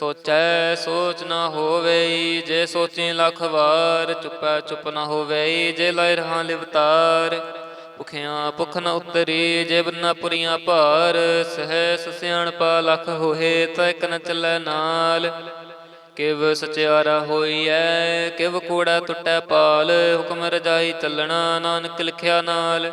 ਸੋਚੈ, ਸੋਚ ਨਾ ਹੋਵੇ ਜੇ ਸੋਚੀ ਲੱਖ ਵਾਰ, ਚੁੱਪੈ, ਚੁੱਪ ਨਾ ਹੋਵੇ ਜੇ ਲੈ ਰਹਾ ਲਿਵਤਾਰ, ਭੁਖਿਆ ਭੁਖ ਨ ਉਤਰੀ। ਜੇ ਬੰਨਾ ਪੁਰੀਆਂ ਭਾਰ ਸਹਿ ਸਹਿਸ ਸਿਆਣਪਾ ਲੱਖ ਹੋਏ, ਤਾਂ ਇੱਕ ਨ ਨਾਲ। ਕਿਵ ਸਚਿਆਰਾ ਹੋਈਐ, ਕਿਵ ਕੂੜਾ ਟੁੱਟੈ ਪਾਲ। ਹੁਕਮ ਰਜਾਈ ਚੱਲਣਾ, ਨਾਨਕ ਲਿਖਿਆ ਨਾਲ।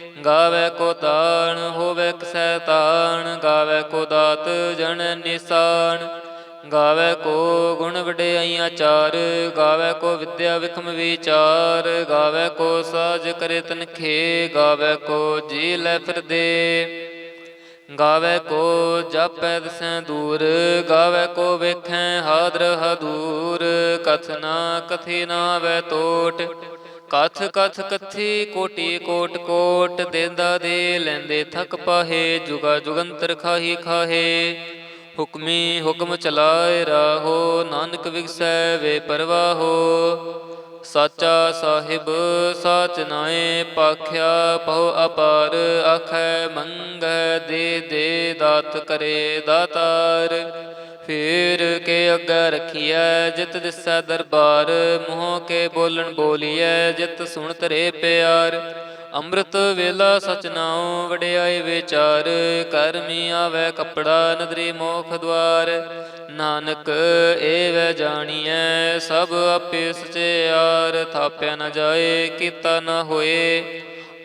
ਗਾਵੇ ਕੋ ਤਾਣ, ਹੋਵੇ ਕਸੈ ਤਾਣ, ਗਾਵੇ ਕੋ ਦਾਤ ਜਨ ਨਿਸਾਨ ਗਾਵੇ ਕੋ ਗੁਣ ਵਡਿਆਈਆਂ ਚਾਰ, ਗਾਵੇ ਕੋ ਵਿਦਿਆ ਵਿਖਮ ਵਿਚਾਰ। ਗਾਵੇ ਕੋ ਸਾਜ ਕਰੇ ਤਨਖੇ, ਗਾਵੇ ਕੋ ਜੀ ਲੈ ਫਿਰਦੇ। ਗਾਵੇ ਕੋ ਜਾਪੈ ਦਸੈ ਦੂਰ, ਗਾਵੇ ਕੋ ਵੇਖੈ ਹਾਦਰ ਹਦੂਰ ਕਥਨਾ ਕਥੀ ਨਾ ਵੈ ਟੋਟ ਕਥ ਕਥ ਕਥੀ ਕੋਟੀ ਕੋਟ ਕੋਟ ਦੇਂਦਾ ਦੇ ਲੈਂਦੇ ਥਕ ਪਾਹੇ, ਜੁਗਾ ਜੁਗੰਤਰ ਖਾਹੀ ਖਾਹੇ। ਹੁਕਮੀ ਹੁਕਮ ਚਲਾਏ ਰਾਹੋ, ਨਾਨਕ ਵਿਗਸੈ ਵੇ ਪਰਵਾਹੋ। ਸਾਚਾ ਸਾਹਿਬ ਸਾਚ ਨਾਏ ਪਾਖਿਆ ਪਉ ਅਪਾਰ ਆਖੈ ਮੰਗੈ ਦੇ ਦੇ ਦਾਤ ਕਰੇ ਦਾਤਾਰ। ਫੇਰ ਕੇ ਅੱਗੇ ਰਖੀਐ, ਜਿਤ ਦਿਸੈ ਦਰਬਾਰ, ਮੋਹ ਕੇ ਬੋਲਣ ਬੋਲੀਐ, ਜਿਤ ਸੁਣ ਤਰੇ ਪਿਆਰ। ਅੰਮ੍ਰਿਤ ਵੇਲਾ ਸਚ ਨਾਉ ਵਡਿਆਈ ਵਿਚਾਰ ਕਰਮੀ ਆਵੇ ਕਪੜਾ, ਨਦਰੀ ਮੋਖ ਦਵਾਰ। ਨਾਨਕ ਏ ਵੈ ਜਾਣੀਐ, ਸਭ ਆਪੇ ਸਚਿਆਰ ਥਾਪਿਆ ਨ ਜਾਏ, ਕੀਤਾ ਨ ਹੋਏ।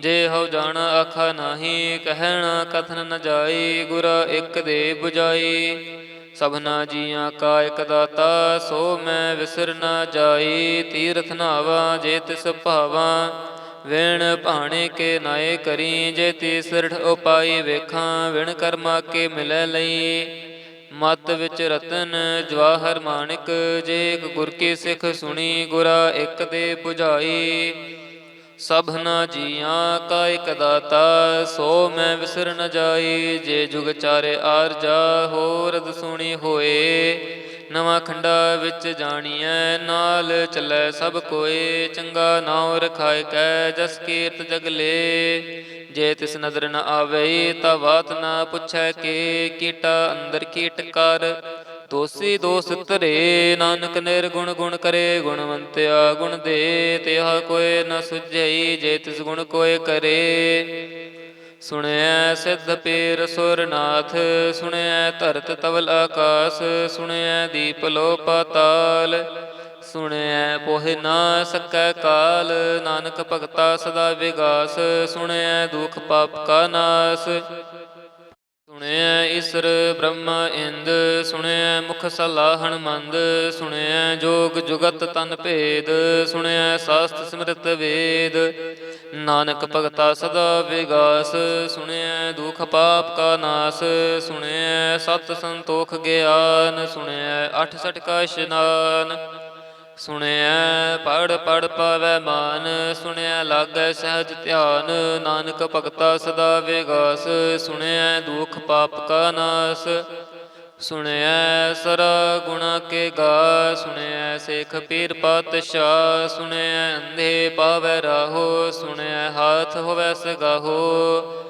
ਜੇ ਹਉ ਜਾਣ ਆਖਾ ਨਾਹੀ, ਕਹਿਣਾ ਕਥਨ ਨ ਜਾਈ, ਗੁਰ ਇੱਕ ਦੇ 부ਜਾਈ ਸਭਨਾ ਜੀਆਂ ਕਾ ਇਕ ਦਾਤਾ, ਸੋ ਮੈਂ ਵਿਸਰ ਨਾ ਜਾਈ। ਤੀਰਥ ਨਾਵਾ ਜੇ ਤਿਸ ਭਾਵਾ, ਵਿਣ ਭਾਣੇ ਕੇ ਨਾਏ ਕਰੀ। ਜੇ ਤੀ ਸਿਰਠ ਉਪਾਈ ਵੇਖਾਂ, ਵਿਣ ਕਰਮਾ ਕੇ ਮਿਲੈ ਲਈ। ਮਤ ਵਿੱਚ ਰਤਨ ਜਵਾਹਰ ਮਾਣਿਕ ਜੇ ਇਕ ਗੁਰ ਕੀ ਸਿੱਖ ਸੁਣੀ, ਗੁਰਾ ਇੱਕ ਦੇ 부ਝਾਈ ਸਭਨਾ ਜੀਆਂ ਕਾ ਇਕ ਦਾਤਾ, ਸੋ ਮੈਂ ਵਿਸਰ ਨ ਜਾਈ, ਜੇ ਜੁਗ ਚਾਰੇ ਆਰਜਾ ਹੋਰਦ ਸੁਣੀ ਹੋਏ। ਨਵਾਂ ਖੰਡਾ ਵਿੱਚ ਜਾਣੀਐ, ਨਾਲ ਚੱਲੈ ਸਭ ਕੋਏ। ਚੰਗਾ ਨਾਉ ਰਖਾਇ ਕੈ, ਜਸ ਕੀਰਤ ਜਗਲੇ ਜੇ ਤਿਸ ਨਦਰ ਨ ਆਵੇ ਤਾ ਬਾਤ ਨਾ ਪੁੱਛੈ ਕੇ, ਕੀਟਾ ਅੰਦਰ ਕੀਟ ਕਰ। ਦੋਸੀ ਦੋਸ ਧਰੇ, ਨਾਨਕ ਨਿਰਗੁਣ ਗੁਣ ਕਰੇ, ਗੁਣਵੰਤਿਆ ਗੁਣ ਦੇ ਤਿਹਾ ਕੋਏ ਨ ਸੁਝਈ, ਜੇ ਤਿਸ ਗੁਣ ਕੋਏ ਕਰੇ। ਸੁਣਿਐ ਸਿੱਧ ਪੀਰ ਸੁਰਨਾਥ, ਸੁਣਿਐ ਧਰਤ ਤਵਲ ਆਕਾਸ, ਸੁਣਿਐ ਦੀਪ ਲੋ ਪਾਤਾਲ। ਸੁਣਿਐ ਪੋਹਿ ਨਾ ਸਕੈ ਕਾਲ, ਨਾਨਕ ਭਗਤਾ ਸਦਾ ਵਿਗਾਸ, ਸੁਣਿਐ ਦੁਖ ਪਾਪ ਕਾ ਨਾਸ। ਸੁਣਿਐ ਈਸਰ ਬ੍ਰਹਮ ਇੰਦ, ਸੁਣਿਐ ਮੁਖ ਸਲਾਹਣ ਮੰਦ ਸੁਣਿਐ ਜੋਗ ਜੁਗਤ ਤਨ ਭੇਦ, ਸੁਣਿਐ ਸਾਸਤ ਸਮ੍ਰਿਤ ਵੇਦ। ਨਾਨਕ ਭਗਤਾ ਸਦਾ ਵਿਗਾਸ, ਸੁਣਿਐ ਦੁਖ ਪਾਪ ਕਾ ਨਾਸ, ਸੁਣਿਐ ਸਤ ਸੰਤੋਖ ਗਿਆਨ, ਸੁਣਿਐ ਅਠ ਸਠ ਕਾ ਇਸ਼ਨਾਨ ਸੁਣਿਐ ਪੜ ਪੜ ਪਾਵੈ ਮਾਨ, ਸੁਣਿਐ ਲਾਗੈ ਸਹਿਜ ਧਿਆਨ, ਨਾਨਕ ਭਗਤਾ ਸਦਾ ਵਿਗਾਸ, ਸੁਣਿਐ ਦੁਖ ਪਾਪ ਕਾ ਨਾਸ, ਸੁਣਿਐ ਸਰਾ ਗੁਣਾ ਕੇ ਗਾ, ਸੁਣਿਐ ਸੇਖ ਪੀਰ ਪਾਤਸ਼ਾਹ, ਸੁਣਿਐ ਅੰਧੇ ਪਾਵੈ ਰਾਹੋ, ਸੁਣਿਐ ਹਾਥ ਹੋਵੈ ਸਗਾਹੋ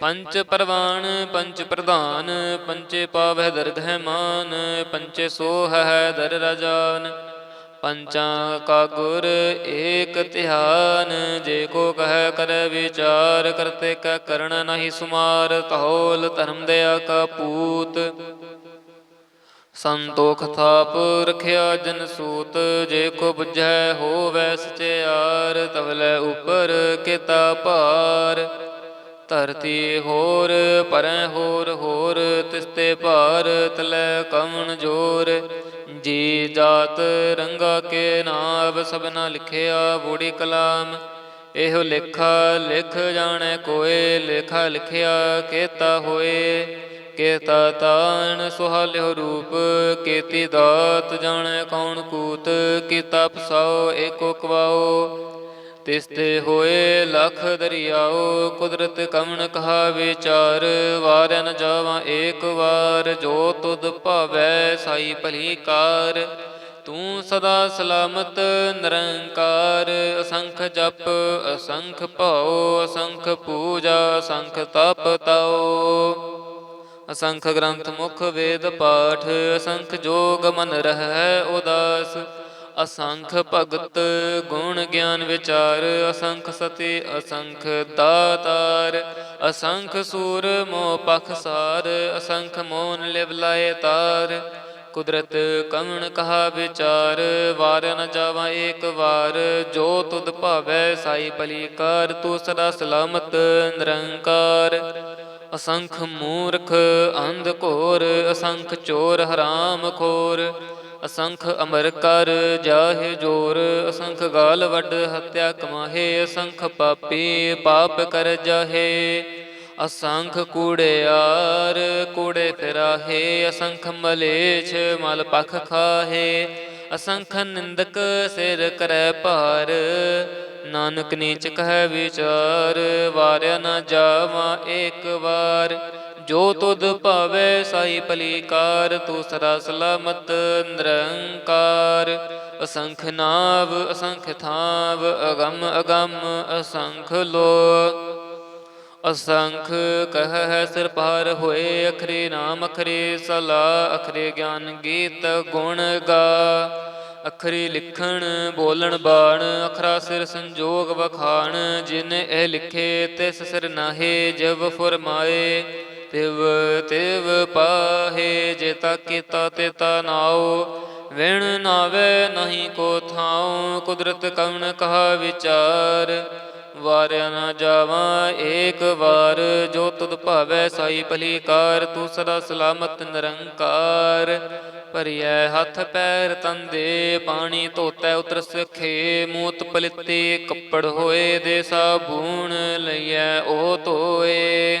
ਪੰਚ ਪਰਵਾਨ, ਪੰਚ ਪ੍ਰਧਾਨ, ਪੰਚੇ ਪਾਵਹਿ ਦਰਗਹਿ ਮਾਨ, ਪੰਚੇ ਸੋਹ ਹੈ ਦਰ ਰਜਾਨ। ਪੰਚਾਂ ਕਾ ਗੁਰ ਏਕ ਧਿਆਨ, ਜੇ ਕੋ ਕਹੈ ਕਰੈ ਵਿਚਾਰ, ਕਰਤੇ ਕੈ ਕਰਣ ਨਹੀਂ ਸੁਮਾਰ ਤਹੋਲ ਧਰਮ ਦਇਆ ਕਾ ਪੂਤ। ਸੰਤੋਖ ਥਾਪ ਰਖਿਆ ਜਨ ਸੂਤ, ਜੇ ਕੋ ਬੁਝੈ ਹੋਵੈ ਸਚਿਆਰ ਤਵਲੇ ਉਪਰ ਕੀਤਾ ਭਾਰ। ਧਰਤੀ ਹੋਰ, ਪਰੈ ਹੋਰ ਹੋਰ, ਤਿਸਤੇ ਭਾਰ ਤਲੇ ਕਵਣ ਜੋਰ। ਜੀ ਜਾਤ ਰੰਗਾ ਕੇ ਨਾਮ ਸਭਨਾ ਲਿਖਿਆ ਬੂੜੀ ਕਲਾਮ। ਇਹੋ ਲੇਖਾ ਲਿਖ ਜਾਣੇ ਕੋਏ, ਲੇਖਾ ਲਿਖਿਆ ਕੇਤਾ ਹੋਏ। ਕੇਤਾ ਤਾਣ ਸੁਹਾਲਿਓ ਰੂਪ, ਕੀਤੀ ਦਾਤ ਜਾਣੈ ਕੌਣ ਕੂਤ। ਕੀਤਾ ਪਸਾਓ ਏਕੋ ਕਵਾਓ। ਤਿਸ ਤੇ ਹੋਏ ਲਖ ਦਰਿਆਓ, ਕੁਦਰਤ ਕਮਣ ਕਹਾ ਵਿਚਾਰ ਵਾਰਿਆ ਨ ਜਾਵਾਂ ਏਕ ਵਾਰ, ਜੋ ਤੁਧ ਭਾਵੈ ਸਾਈ ਭਲੀ ਕਾਰ। ਤੂੰ ਸਦਾ ਸਲਾਮਤ, ਨਿਰੰਕਾਰ, ਅਸੰਖ ਜਪ, ਅਸੰਖ ਭਉ, ਅਸੰਖ ਪੂਜਾ, ਅਸੰਖ ਤਪ ਤਉ। ਅਸੰਖ ਗ੍ਰੰਥ ਮੁਖ ਵੇਦ ਪਾਠ, ਅਸੰਖ ਜੋਗ ਮਨ ਰਹਿ ਉਦਾਸ। ਅਸੰਖ ਭਗਤ ਗੁਣ ਗਿਆਨ ਵਿਚਾਰ, ਅਸੰਖ ਸਤੀ, ਅਸੰਖ ਦਾਤਾਰ, ਅਸੰਖ ਸੂਰ ਮੋਹ ਪਖਸਾਰ ਅਸੰਖ ਮੋਨ ਲਿਵ ਲਾਏ ਤਾਰ। ਕੁਦਰਤ ਕਮਣ ਕਹਾ ਵਿਚਾਰ, ਵਾਰ ਨ ਜਾਵਾਂ ਏਕ ਵਾਰ, ਜੋ ਤੁਧ ਭਾਵੈ ਸਾਈ ਭਲੀ ਕਾਰ ਤੂੰ ਸਦਾ ਸਲਾਮਤ ਨਿਰੰਕਾਰ। ਅਸੰਖ ਮੂਰਖ ਅੰਧ ਘੋਰ, ਅਸੰਖ ਚੋਰ ਹਰਾਮ ਖੋਰ ਅਸੰਖ ਅਮਰ ਕਰ ਜਾਹੇ ਜੋਰ, ਅਸੰਖ ਗਾਲ ਵੱਡ ਹੱਤਿਆ ਕਮਾਹੇ, ਅਸੰਖ ਪਾਪੀ ਪਾਪ ਕਰ ਜਾਹੇ। ਅਸੰਖ ਕੂੜਿਆਰ ਕੂੜੇ ਫਿਰਾਹੇ, ਅਸੰਖ ਮਲੇਛ ਮਲ ਪਖ ਖਾਹੇ। ਅਸੰਖ ਨਿੰਦਕ ਸਿਰ ਕਰੈ ਭਾਰ, ਨਾਨਕ ਨੀਚ ਕਹਿ ਵਿਚਾਰ, ਵਾਰਿਆ ਨਾ ਜਾਵਾਂ ਏਕ ਵਾਰ। ਜੋ ਤੁਧ ਭਾਵੈ ਸਾਈ ਭਲੀਕਾਰ ਤੂੰ ਸਦਾ ਸਲਾਮਤ ਨਿਰੰਕਾਰ। ਅਸੰਖ ਨਾਵ, ਅਸੰਖ ਥਾਵ, ਅਗੰਮ ਅਗੰਮ, ਅਸੰਖ ਲੋ ਅਸੰਖ ਕਹ ਹੈ ਸਿਰ ਪਾਰ ਹੋਏ, ਅਖਰੇ ਨਾਮ, ਅਖਰੇ ਸਲਾ, ਅਖਰੇ ਗਿਆਨ ਗੀਤ ਗੁਣ ਗਾ। ਅਖਰੀ ਲਿਖਣ, ਬੋਲਣ, ਬਾਣ, ਅਖਰਾ ਸਿਰ ਸੰਜੋਗ ਵਖਾਣ, ਜਿਨ ਇਹ ਲਿਖੇ ਤਿਸ ਸਿਰ ਨਾਹੇ ਜਬ ਫਰਮਾਏ। ਤਿਵ ਤਿਵ ਪਾਹੇ ਜੇਤਾ ਕੀਤਾ ਤੇਤਾ ਨਾਉ। ਵਿਣ ਨਾਵੇ ਨਹੀਂ ਕੋ ਥਾਉ, ਕੁਦਰਤ ਕਵਣ ਕਹਾ ਵਿਚਾਰ। ਵਾਰਿਆ ਨਾ ਜਾਵਾਂ ਏਕ ਵਾਰ, ਜੋ ਤੁਧ ਭਾਵੈ ਸਾਈ ਭਲੀ ਕਾਰ ਤੂੰ ਸਦਾ ਸਲਾਮਤ ਨਿਰੰਕਾਰ। ਭਰੀਐ ਹੱਥ ਪੈਰ ਤੰਦੇ, ਪਾਣੀ ਧੋਤੈ ਉਤਰ ਸਖੇ ਮੂਤ ਪਲਿੱਤੇ ਕੱਪੜ ਹੋਏ ਦੇ ਸਾਬੂਣ, ਲਈਐ ਉਹ ਧੋਏ।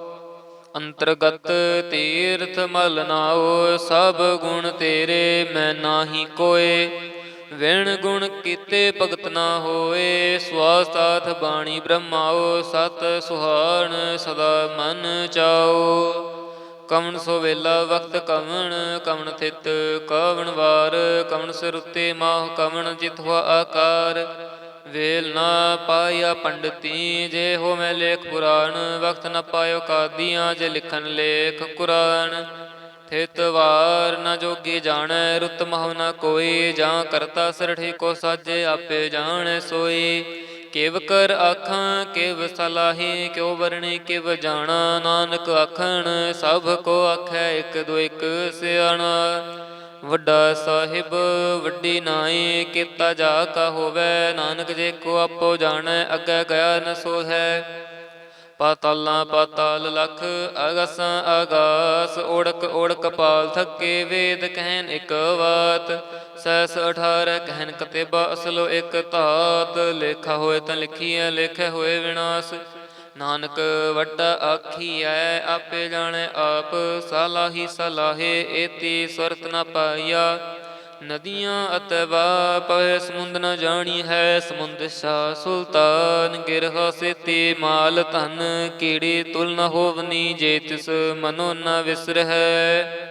ਅੰਤਰਗਤ ਤੀਰਥ ਮਲ ਨਾਓ ਸਭ ਗੁਣ ਤੇਰੇ ਮੈਂ ਨਾਹੀ ਕੋਏ। ਵਿਣ ਗੁਣ ਕੀਤੇ ਭਗਤ ਨਾ ਹੋਏ, ਸਵਾਸਤਾਥ ਬਾਣੀ ਬ੍ਰਹਮਾਓ ਸਤ ਸੁਹਾਣ ਸਦਾ ਮਨ ਚਾਓ ਕਵਣ ਸੋ ਵੇਲਾ ਵਕਤ ਕਵਣ ਕਵਣ ਥਿਤ ਕਵਣ ਵਾਰ, ਕਵਣ ਸਿਰ ਉਤੇ ਮਾਹ, ਕਵਣ ਜਿਤਵਾ ਆਕਾਰ। ਵੇਲ ਨਾ ਪਾਇਆ ਪੰਡਤੀ, ਜੇ ਹੋ ਮੈਂ ਲੇਖ ਪੁਰਾਣ, ਵਕਤ ਨਾ ਪਾਇਓ ਕਾਦੀਆਂ, ਜੇ ਲਿਖਣ ਲੇਖ ਕੁਰਾਨ। ਥਿਤ ਵਾਰ ਨ ਜੋਗੀ ਜਾਣੈ, ਰੁਤ ਮਹੁ ਨ ਕੋਈ, ਜਾਂ ਕਰਤਾ ਸਰਠੀ ਕੋ ਸਾਜੇ, ਆਪੇ ਜਾਣੈ ਸੋਈ। ਕਿਵ ਕਰ ਆਖਾਂ, ਕਿਵ ਸਲਾਹੀ, ਕਿਉ ਵਰਣੀ, ਕਿਵ ਜਾਣਾ, ਨਾਨਕ ਆਖਣ, ਸਭ ਕੋ ਆਖੈ ਇਕ ਦੋ ਇਕ ਸਿਆਣਾ। ਵੱਡਾ ਸਾਹਿਬ, ਵੱਡੀ ਨਾਈ, ਕੀਤਾ ਜਾ ਕਾ ਹੋਵੇ, ਨਾਨਕ ਜੇ ਕੋ ਆਪੋ ਜਾਣੈ, ਅੱਗੇ ਗਿਆ ਨ ਸੋ ਹੈ ਪਾਤਾਲਾਂ ਪਾਤਾਲ ਲਖ, ਅਗਸਾਂ ਆਗਾਸ ਓੜਕ ਓੜਕ ਪਾਲ ਥੱਕੇ, ਵੇਦ ਕਹਿਨ ਇਕ ਬਾਤ। ਸੈਸ 18 ਕਹਿਨ ਕਤੇਬਾ ਅਸਲੋ ਇਕ ਧਾਤ, ਲੇਖਾ ਹੋਏ ਤਾਂ ਲਿਖੀਐ, ਲੇਖੇ ਹੋਏ ਵਿਨਾਸ਼। ਨਾਨਕ ਵੱਡਾ ਆਖੀਐ, ਆਪੇ ਜਾਣੈ ਆਪ, ਸਲਾਹੀ ਸਲਾਹੇ ਏਤੀ ਸੁਰਤ ਨ ਪਾਈਆ। ਨਦੀਆਂ ਅਤਵਾ ਪਵੇ, ਸਮੁੰਦ ਨ ਜਾਣੀ ਹੈ ਸਮੁੰਦ ਸਾ ਸੁਲਤਾਨ ਗਿਰਹ ਸੇਤੀ ਮਾਲ ਧਨ, ਕੀੜੀ ਤੁਲ ਨ ਹੋਵਨੀ, ਜੇ ਤਿਸ ਮਨੋ ਨ ਵਿਸਰਹਿ।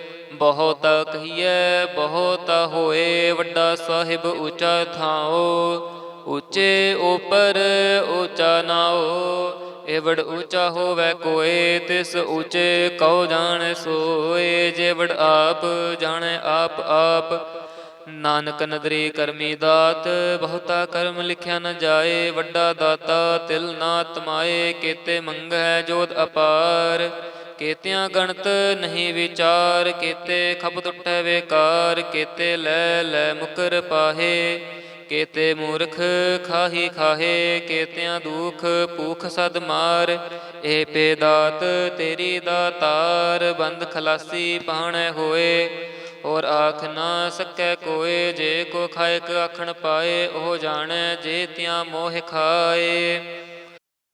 ਬਹੁਤ ਕਹੀਐ, ਬਹੁਤ ਹੋਏ, ਵੱਡਾ ਸਾਹਿਬ ਉੱਚਾ ਥਾਓ ਉੱਚੇ ਉਪਰ ਉੱਚਾ ਨਾਓ ਏਵੜ ਉੱਚਾ ਹੋਵੇ ਕੋਏ, ਤਿਸ ਉੱਚੇ ਕਉ ਜਾਣੈ ਸੋਏ। ਜੇਵੜ ਆਪ ਜਾਣੇ ਆਪ ਆਪ, ਨਾਨਕ ਨਦਰੀ ਕਰਮੀ ਦਾਤ, ਬਹੁਤਾ ਕਰਮ ਲਿਖਿਆ ਨ ਜਾਏ। ਵੱਡਾ ਦਾਤਾ ਤਿਲ ਨਾ ਤਮਾਏ, ਕੀਤੇ ਮੰਗੈ ਜੋਤ ਅਪਾਰ। ਕੀਤਿਆਂ ਗਣਤ ਨਹੀਂ ਵਿਚਾਰ ਕੀਤੇ ਖਬ ਟੁੱਟੈ ਵੇਕਾਰ ਕੀਤੇ, ਲੈ ਲੈ ਮੁਕਰ ਪਾਹੇ। ਕੀਤੇ ਮੂਰਖ ਖਾਹੀ ਖਾਹੇ, ਕੀਤਿਆਂ ਦੁਖ ਭੂਖ ਸਦ ਮਾਰ। ਏ ਪੇ ਦਾਤ ਤੇਰੀ ਦਾਤਾਰ ਬੰਦ ਖਲਾਸੀ ਪਾਣੈ ਹੋਏ। ਔਰ ਆਖ ਨਾ ਸਕੈ ਕੋਏ, ਜੇ ਕੋ ਖਾਇਕ ਆਖਣ ਪਾਏ, ਉਹ ਜਾਣੈ ਜੇ ਤਿਆਂ ਮੋਹ ਖਾਏ।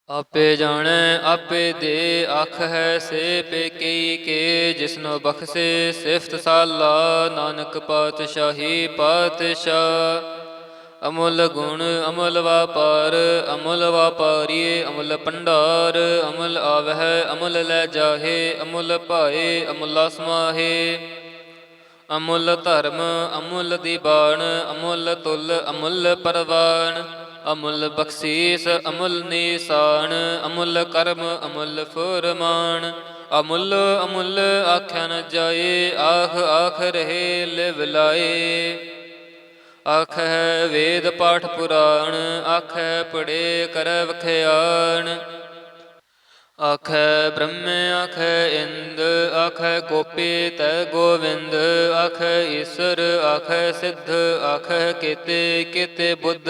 ਆਪੇ ਜਾਣੈ, ਆਪੇ ਦੇ ਅੱਖ ਹੈ ਸੇ ਪੇ ਕਈ ਕੇ, ਜਿਸਨੋ ਬਖਸ਼ੇ ਸਿਫਤ ਸਾਲਾ, ਨਾਨਕ ਪਾਤਸ਼ਾਹੀ ਪਾਤਸ਼ਾਹ। ਅਮੁੱਲ ਗੁਣ, ਅਮੁੱਲ ਵਾਪਾਰ, ਅਮੁੱਲ ਵਾਪਾਰੀਏ, ਅਮੁੱਲ ਭੰਡਾਰ, ਅਮੁੱਲ ਆਵਹਿ, ਅਮੁੱਲ ਲੈ ਜਾਹੇ, ਅਮੁੱਲ ਭਾਏ, ਅਮੁੱਲਾ ਸਮਾਹੇ। ਅਮੁੱਲ ਧਰਮ, ਅਮੁੱਲ ਦੀਬਾਨ ਅਮੁੱਲ ਤੁਲ, ਅਮੁੱਲ ਪਰਵਾਨ ਅਮੁੱਲ ਬਖਸ਼ੀਸ, ਅਮੁੱਲ ਨਿਸ਼ਾਨ, ਅਮੁੱਲ ਕਰਮ, ਅਮੁੱਲ ਫੁਰਮਾਨ। ਅਮੁੱਲ ਅਮੁੱਲ ਆਖਿਆ ਨ ਜਾਏ ਆਖ ਆਖ ਰਹੇ ਲਿਵ ਲਾਏ। ਆਖੈ ਵੇਦ ਪਾਠ ਪੁਰਾਣ, ਆਖੈ ਪੜੇ ਕਰ ਵਖਿਆਣ। ਆਖੈ ਬ੍ਰਹਮ, ਆਖੈ ਇੰਦ, ਆਖੈ ਗੋਪੀ ਤੈ ਗੋਵਿੰਦ। ਆਖੈ ਈਸ਼ਰ, ਆਖੈ ਸਿੱਧ, ਆਖੈ ਕੀਤੇ ਕੀਤੇ ਬੁੱਧ।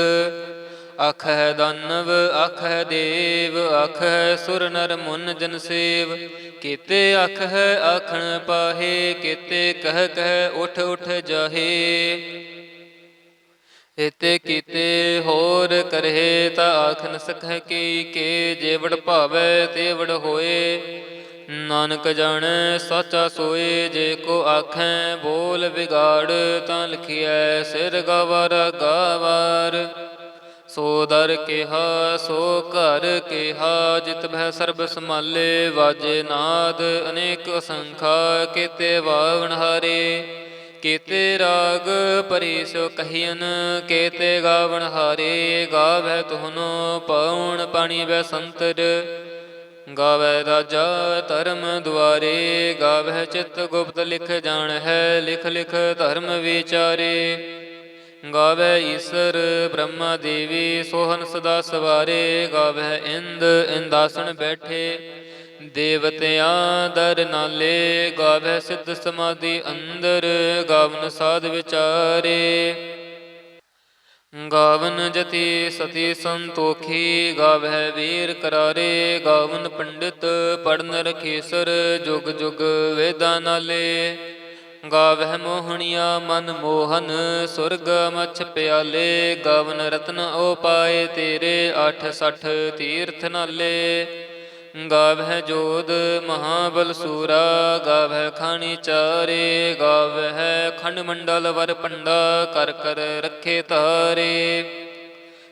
ਆਖੈ ਦਾਨਵ ਆਖੈ ਦੇਵ ਆਖੈ ਸੁਰ ਨਰ ਮੁਨ ਜਨ ਸੇਵ। ਕੀਤੇ ਆਖੈ ਆਖਣ ਪਾਹੇ, ਕੀਤੇ ਕਹਿ ਕਹਿ ਉਠ ਉਠ ਜਾਹੇ। ਇਤੇ ਕੀਤੇ ਹੋਰ ਕਰਹਿ ਤਾ ਆਖ ਨ ਕੀ ਕੇ, ਜੇਵੜ ਭਾਵੈ ਤੇਵੜ ਹੋਏ। ਨਾਨਕ ਜਾਣੈ ਸਾਚਾ ਸੋਏ, ਜੇ ਕੋ ਆਖੈ ਬੋਲ ਵਿਗਾੜ, ਤਾਂ ਲਿਖਿਐ ਸਿਰ ਗਵਰ, ਗਾਵਾਰ। ਸੋ ਦਰ ਕਿਹਾ, ਸੋ ਘਰ ਕਿਹਾ, ਜਿਤ ਭੈ ਸਰਬ ਸਮਾਲੇ ਵਾਜੇ ਨਾਦ, ਅਨੇਕ ਅਸੰਖਾ, ਕੀਤੇ ਵਾਵਣ ਹਾਰੇ। ਕੀਤੇ ਰਾਗ ਪਰੀ ਸੋ ਕਹੀਨ ਕੀਤੇ ਗਾਵਣ ਹਾਰੇ। ਗਾਵੈ ਤੁਹਨੋ ਪਉਣ, ਪਾਣੀ ਬੈ ਸੰਤਰ। ਗਾਵੈ ਰਾਜਾ ਧਰਮ ਦੁਆਰੇ, ਗਾਵੈ ਚਿਤ ਗੁਪਤ ਲਿਖ ਜਾਣ ਹੈ ਲਿਖ ਲਿਖ ਧਰਮ ਵਿਚਾਰੇ। ਗਾਵੈ ਈਸਰ, ਬ੍ਰਹਮਾ ਦੇਵੀ, ਸੋਹਨ ਸਦਾ ਸਵਾਰੇ, ਗਾਵੈ ਇੰਦ, ਇੰਦਾਸਣ ਬੈਠੇ। ਦੇਵਤਿਆਂ ਦਰ ਨਾਲੇ, ਗਾਵੈ ਸਿੱਧ ਸਮਾਧੀ ਅੰਦਰ, ਗਾਵਨ ਸਾਧ ਵਿਚਾਰੇ। ਗਾਵਨ ਜਤੀ ਸਤੀ ਸੰਤੋਖੀ ਗਾਵਹਿ ਵੀਰ ਕਰਾਰੇ, ਗਾਵਨ ਪੰਡਿਤ ਪੜਨ ਰਖੇਸਰ, ਜੁਗ ਜੁਗ ਵੇਦਾਂ ਨਾਲੇ। ਗਾਵਹਿ ਮੋਹਣੀਆ ਮਨ ਮੋਹਨ, ਸੁਰਗ ਮਛ ਪਿਆਲੇ, ਗਾਵਨ ਰਤਨ ਓ ਪਾਏ ਤੇਰੇ 68 ਤੀਰਥ ਨਾਲੇ। ਗਾਵਹਿ ਜੋਧ ਮਹਾਬਲ ਸੂਰਾ, ਗਾਵਹਿ ਖਾਣੀ ਚਾਰੇ, ਗਾਵਹਿ ਖੰਡ ਮੰਡਲ ਵਰ ਪੰਡਾ, ਕਰ ਕਰ ਰੱਖੇ ਤਾਰੇ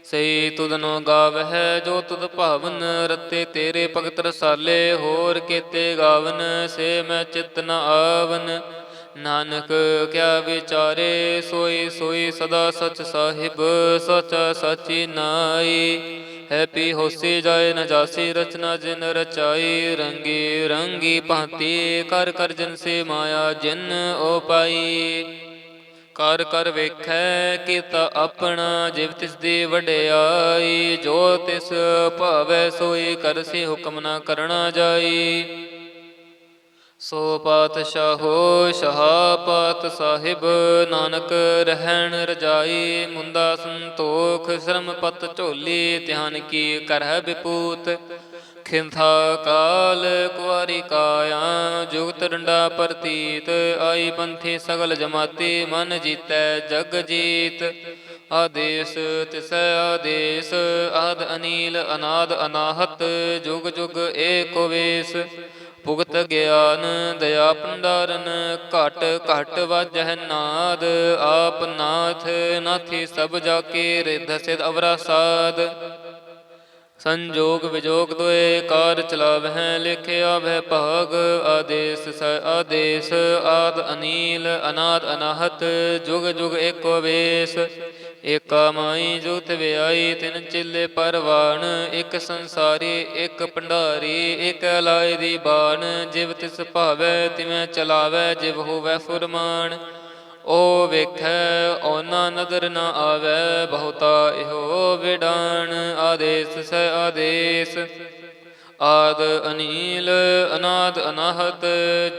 ਸਈ ਤੁਧਨੋ ਗਾਵਹਿ ਜੋ ਤੁਧ ਭਾਵਨ, ਰਤੇ ਤੇਰੇ ਭਗਤ ਰਸਾਲੇ, ਹੋਰ ਕੀਤੇ ਗਾਵਨ, ਸੇ ਮੈਂ ਚਿਤ ਨ ਆਵਨ। ਨਾਨਕ ਕਿਆ ਵਿਚਾਰੇ ਸੋਈ ਸੋਈ ਸਦਾ ਸਚ ਸਾਹਿਬ, ਸਚ ਸਚੀ ਨਾਈ। ਹੈਪੀ ਹੋਸੀ ਜਾਏ ਨ ਜਾਸੀ, ਰਚਨਾ ਜਿਨ ਰਚਾਈ। ਰੰਗੀ ਰੰਗੀ ਭਾਂਤੀ, ਕਰ ਕਰ ਜਨ ਸੇ ਮਾਇਆ ਜਿਨ ਓ ਪਾਈ। ਕਰ ਕਰ ਵੇਖੈ ਕੀਤਾ ਆਪਣਾ, ਜਿਵ ਤਿਸ ਦੀ ਵਡਿਆਈ। ਜੋ ਤਿਸ ਭਾਵੈ ਸੋਈ ਕਰਸੀ ਹੁਕਮ ਨਾ ਕਰਣਾ ਜਾਈ। ਸੋ ਪਾਤਸ਼ਾਹੋ ਸ਼ਹਾਪਤ ਸਾਹਿਬ, ਨਾਨਕ ਰਹਿਣ ਰਜਾਈ ਮੁੰਦਾ ਸੰਤੋਖ ਸ਼ਰਮ ਪਤ ਝੋਲੀ, ਧਿਆਨ ਕੀ ਕਰਹਿ ਵਿਪੂਤ। ਖਿੰਥਾ ਕਾਲ ਕੁਵਾਰੀ ਕਾਇਆ, ਜੁਗਤ ਡੰਡਾ ਪ੍ਰਤੀਤ, ਆਈ ਪੰਥੀ ਸਗਲ ਜਮਾਤੀ, ਮਨ ਜੀਤੈ ਜਗ ਜੀਤ। ਆਦੇਸ ਤਿਸੈ ਆਦੇਸ, ਆਦ ਅਨੀਲ ਅਨਾਦ ਅਨਾਹਤ, ਜੁਗ ਜੁਗ ਏਕੋ ਵੇਸ। ਭੁਗਤ ਗਿਆਨ ਦਇਆ ਭੰਡਾਰਨ ਘਟ ਘਟ ਵਾਜਹਿ ਨਾਦ, ਆਪ ਨਾਥ ਨਾਥੀ ਸਭ ਜਾ ਕੇ ਰਿਧ ਸਿਧ ਅਵਰਾ ਸਾਧ ਸੰਜੋਗ ਵਿਜੋਗ ਦੋਏ ਕਾਰ ਚਲਾਵਹਿ ਲਿਖਿਆ ਵਹਿ ਭਾਗ, ਆਦੇਸ ਸ, ਆਦੇਸ, ਆਦ ਅਨੀਲ, ਅਨਾਦ ਅਨਾਹਤ, ਜੁਗ ਜੁਗ ਏਕੋ ਵੇਸ। ਏਕਾ ਮਾਈ ਜੁਗਤ ਵਿਆਈ, ਤਿਨ ਚਿੱਲੇ ਪਰਵਾਨ, ਇੱਕ ਸੰਸਾਰੀ, ਇੱਕ ਭੰਡਾਰੀ, ਇੱਕ ਲਾਇ ਦੀ ਬਾਣ, ਜਿਵ ਤਿਸ ਭਾਵੈ ਤਿਵੇਂ ਚਲਾਵੈ, ਜਿਵ ਹੋਵੈ ਫੁਰਮਾਨ। ਓ ਵੇਖੈ ਓਨਾ ਨਦਰ ਨ ਆਵੈ, ਬਹੁਤਾ ਇਹੋ ਵਿਡਾਣ। ਆਦੇਸ ਸੈ ਆਦੇਸ, ਆਦ ਅਨੀਲ, ਅਨਾਦ ਅਨਾਹਤ,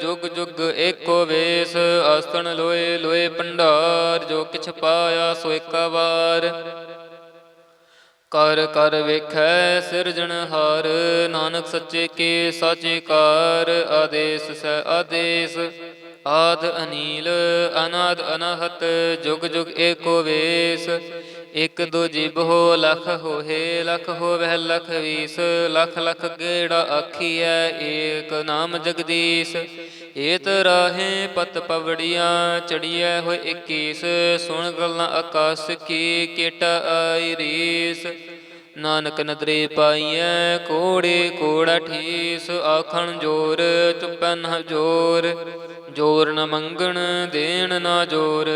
ਜੁਗ ਜੁਗ ਏਕੋ ਵੇਸ। ਆਸਣ ਲੋਏ ਲੋਏ ਭੰਡਾਰ, ਜੋ ਕਿਛ ਪਾਇਆ ਸੋ ਇੱਕ ਵਾਰ। ਕਰ ਕਰ ਵੇਖੈ ਸਿਰਜਣਹਾਰ ਨਾਨਕ ਸੱਚੇ ਕੇ ਸਾਚੇ ਕਾਰ। ਆਦੇਸ ਸੈ ਆਦੇਸ ਆਦ ਅਨੀਲ, ਅਨਾਦ ਅਨਹਤ, ਜੁਗ ਜੁਗ ਏਕੋ ਵੇਸ। ਇਕ ਦੋ ਜਿਬ ਹੋ ਲਖ ਹੋਏ ਲਖ ਹੋਵਹਿ ਲਖ ਵੀਸ। ਲਖ ਲਖ ਗੇੜਾ ਆਖੀਐ, ਏਕ ਨਾਮ ਜਗਦੀਸ਼। ਏਤ ਰਾਹੇ ਪਤ ਪਵੜੀਆਂ, ਚੜੀਐ ਹੋਏ 21 ਸੁਣ ਗੱਲਾਂ ਆਕਾਸ ਕੀ, ਕਿਟ ਆਈ ਰੀਸ। ਨਾਨਕ ਨਦਰੇ ਪਾਈਐ, ਕੋੜੇ ਕੋੜਾ ਠੀਸ, ਆਖਣ ਜੋਰ ਚੁੱਪੈ ਨਾ ਜੋਰ। ਜੋਰ ਨ ਮੰਗਣ, ਦੇਣ ਨਾ ਜੋਰ।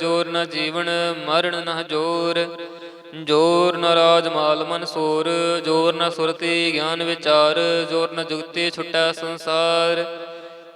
ਜੋਰ ਨ ਜੀਵਨ, ਮਰਨ ਨਾ ਜੋਰ। ਜੋਰ ਨ ਰਾਜ ਮਾਲ ਮਨ ਸੋਰ। ਜੋਰ ਨ ਸੁਰਤੀ ਗਿਆਨ ਵਿਚਾਰ। ਜੋਰ ਨ ਜੁਗਤੀ ਛੁਟੈ ਸੰਸਾਰ।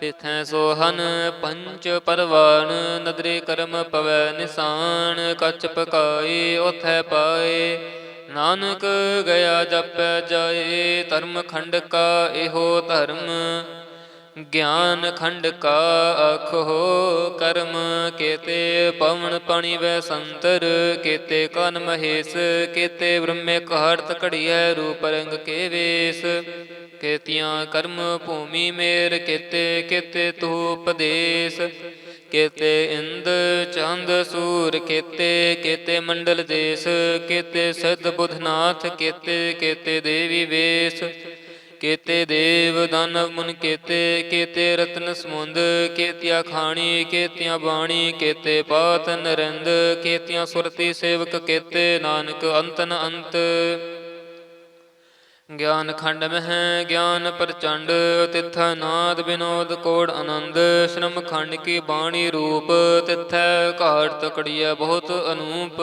ਤਿਥੈ ਸੋਹਨ ਪੰਚ ਪਰਵਾਨ, ਨਦਰੇ ਕਰਮ ਪਵੈ ਨਿਸ਼ਾਨ, ਕਚ ਪਕਾਈ ਉਥੈ ਪਾਏ। ਨਾਨਕ ਗਿਆ ਜਪੈ ਜਾਏ, ਧਰਮ ਖੰਡ ਕਾ ਇਹੋ ਧਰਮ। ਗਿਆਨ ਖੰਡ ਕਾ ਆਖੋ ਕਰਮ ਕੇਤੇ ਪਵਨ ਪਾਣੀ ਵੈ ਸੰਤਰ, ਕੇਤੇ ਕਨ ਮਹੇਸ਼, ਕੇਤੇ ਬ੍ਰਹਮੇ ਕਹਾੜਤ ਘੜੀਐ ਰੂਪ ਰੰਗ ਕੇ ਵੇਸ। ਕੇਤਿਆਂ ਕਰਮ ਭੂਮੀ ਮੇਰ, ਕੇਤੇ ਕੇਤੇ ਤੂ ਉਪਦੇਸ਼। ਕੇਤੇ ਇੰਦ, ਚੰਦ, ਸੂਰ, ਕੇਤੇ ਕੇਤੇ ਮੰਡਲ ਦੇਸ। ਕੇਤੇ ਸਿੱਧ ਬੁਧਨਾਥ, ਕੇਤੇ ਕੇਤੇ ਦੇਵੀ ਵੇਸ। ਕੇਤੇ ਦੇਵ ਦਾਨਵ ਮੁਨ ਕੇਤੇ ਕੇਤੇ ਰਤਨ ਸਮੁੰਦ, ਕੇਤਿਆ ਖਾਣੀ, ਕੇਤਿਆ ਬਾਣੀ, ਕੇਤੇ ਪਾਤ ਨਰਿੰਦ, ਕੇਤਿਆ ਸੁਰਤੀ ਸੇਵਕ ਕੇਤੇ ਨਾਨਕ ਅੰਤਨ ਅੰਤ। ਗਿਆਨ ਖੰਡ ਮਹਿ, ਗਿਆਨ ਪ੍ਰਚੰਡ, ਤਿਥੈ ਨਾਦ ਬਿਨੋਦ ਕੋੜ ਆਨੰਦ, ਸ਼ਰਮ ਖੰਡ ਕੀ ਬਾਣੀ ਰੂਪ, ਤਿਥੈ ਘਾਟ ਤਕੜੀਐ ਬਹੁਤ ਅਨੂਪ।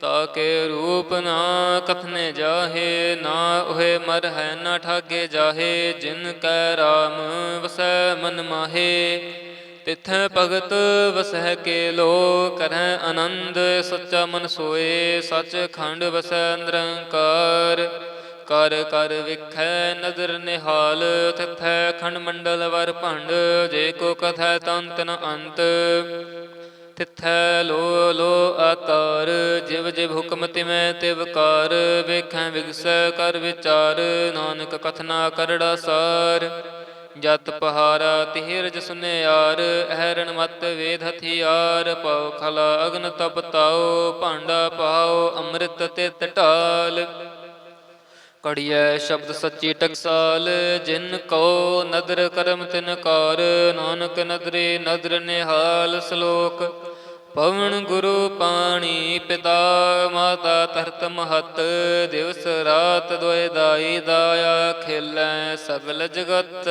ਤਾਕੇ ਰੂਪ ਨਾ ਕਥਨੇ ਜਾਹੇ, ਨਾ ਉਹੇ ਮਰ ਹੈ ਨਾ ਠਾਗੇ ਜਾਹੇ, ਜਿਨ ਕੈ ਰਾਮ ਵਸੈ ਮਨ ਮਾਹੇ। ਤਿਥੈ ਭਗਤ ਵਸਹਿ ਕੇ ਲੋ ਕਰੈ ਆਨੰਦ, ਸੱਚਾ ਮਨ ਸੋਏ, ਸੱਚ ਖੰਡ ਵਸੈ ਨਿਰੰਕਾਰ। ਕਰ ਕਰ ਵਿਖੈ ਨਦਰ ਨਿਹਾਲ, ਤਿਥੈ ਖੰਡ ਮੰਡਲ ਵਰ ਭੰਡ, ਜੇ ਕੋ ਕਥੈ ਤੰਤ ਨ ਅੰਤ। ਤਿਥੈ ਲੋ ਲੋ ਆਕਾਰ, ਜਿਵ ਜਿਵ ਹੁਕਮ ਤਿਵੈ ਤਿਵ ਕਾਰ, ਵੇਖੈ ਵਿਗਸੈ ਕਰ ਵਿਚਾਰ, ਨਾਨਕ ਕਥਨਾ ਕਰੜਾ ਸਾਰ। ਜਤ ਪਹਾਰਾ ਤਿਹਿਰਜ ਸੁਨਿਆਰ ਅਹਰਣ ਮਤ ਵੇਦ ਹਥਿਆਰ, ਪਉ ਖਲਾ ਅਗਨ ਤਪ ਤਾਉ, ਭਾਂਡਾ ਪਾਉ ਅੰਮ੍ਰਿਤ ਤੇ ਟਾਲ ਕੜੀਐ ਸ਼ਬਦ ਸੱਚੀ ਟਕਸਾਲ, ਜਿਨ ਕੋ ਨਦਰ ਕਰਮ ਤਿਨ ਕਾਰ, ਨਾਨਕ ਨਦਰੇ ਨਦਰ ਨਿਹਾਲ ਸ਼ਲੋਕ। ਪਵਨ ਗੁਰੂ ਪਾਣੀ ਪਿਤਾ ਮਾਤਾ ਧਰਤ ਮਹਤ, ਦਿਵਸ ਰਾਤ ਦੁਇ ਦਾਈ ਦਾਇਆ ਖੇਲੈ ਸਗਲ ਜਗਤ।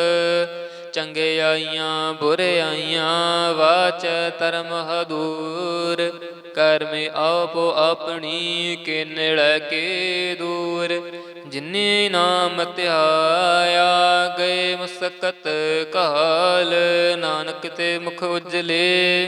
ਚੰਗੇ ਆਈਆਂ, ਬੁਰੇ ਆਈਆਂ, ਵਾਚ ਧਰਮ ਹਦੂਰ। ਕਰਮੇ ਆਪੋ ਆਪਣੀ ਕੇ ਨੇੜੇ ਕੇ ਦੂਰ। ਜਿਨੇ ਨਾਮ ਧਿਆਇਆ, ਗਏ ਮਸਕਤ ਕਾਲ। ਨਾਨਕ ਤੇ ਮੁਖ ਉਜਲੇ।